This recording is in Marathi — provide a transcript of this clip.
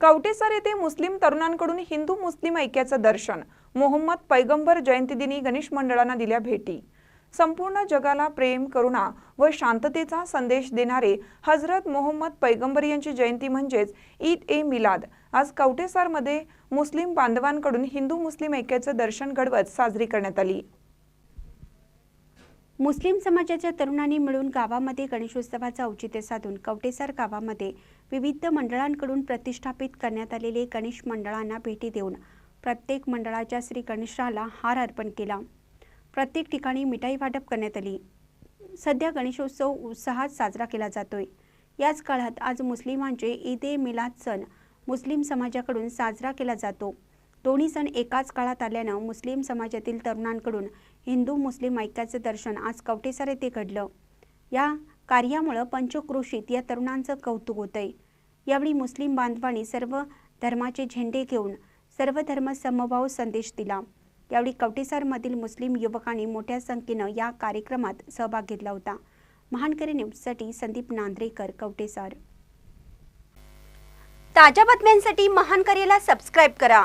कवटेसर येथे मुस्लिम तरुणांकडून हिंदू मुस्लिम ऐक्याचं दर्शन. मोहम्मद पैगंबर जयंतीदिनी गणेश मंडळांना दिल्या भेटी. संपूर्ण जगाला प्रेम करुणा व शांततेचा संदेश देणारे हजरत मोहम्मद पैगंबर यांची जयंती म्हणजेच ईद ए मिलाद. आज कवटेसारमध्ये मुस्लिम बांधवांकडून हिंदू मुस्लिम ऐक्याचं दर्शन घडवत साजरी करण्यात आली. मुस्लिम समाजाच्या तरुणांनी मिळून गावामध्ये गणेशोत्सवाचं औचित्य साधून कवटेसार गावामध्ये विविध मंडळांकडून प्रतिष्ठापित करण्यात आलेले गणेश मंडळांना भेटी देऊन प्रत्येक मंडळाच्या श्री गणेशाला हार अर्पण केला. प्रत्येक ठिकाणी मिठाई वाटप करण्यात आली. सध्या गणेशोत्सव उत्साहात साजरा केला जातोय. याच काळात आज मुस्लिमांचे ईद ए मिलाद सण मुस्लिम समाजाकडून साजरा केला जातो. दोन्ही सण एकाच काळात आल्यानं मुस्लिम समाजातील तरुणांकडून हिंदू मुस्लिम ऐक्याचं दर्शन आज कवटेसर येथे घडलं. या कार्यामुळं पंचक्रोशीत या तरुणांचं कौतुक होतंय. यावेळी मुस्लिम बांधवांनी सर्व धर्माचे झेंडे घेऊन सर्व धर्म समभाव संदेश दिला. यावेळी कवटेसारमधील मुस्लिम युवकांनी मोठ्या संख्येनं या कार्यक्रमात सहभाग घेतला होता. महानकरी न्यूजसाठी संदीप नांद्रेकर कवटेसार. ताज्या बातम्यांसाठी महानकरीला सबस्क्राईब करा.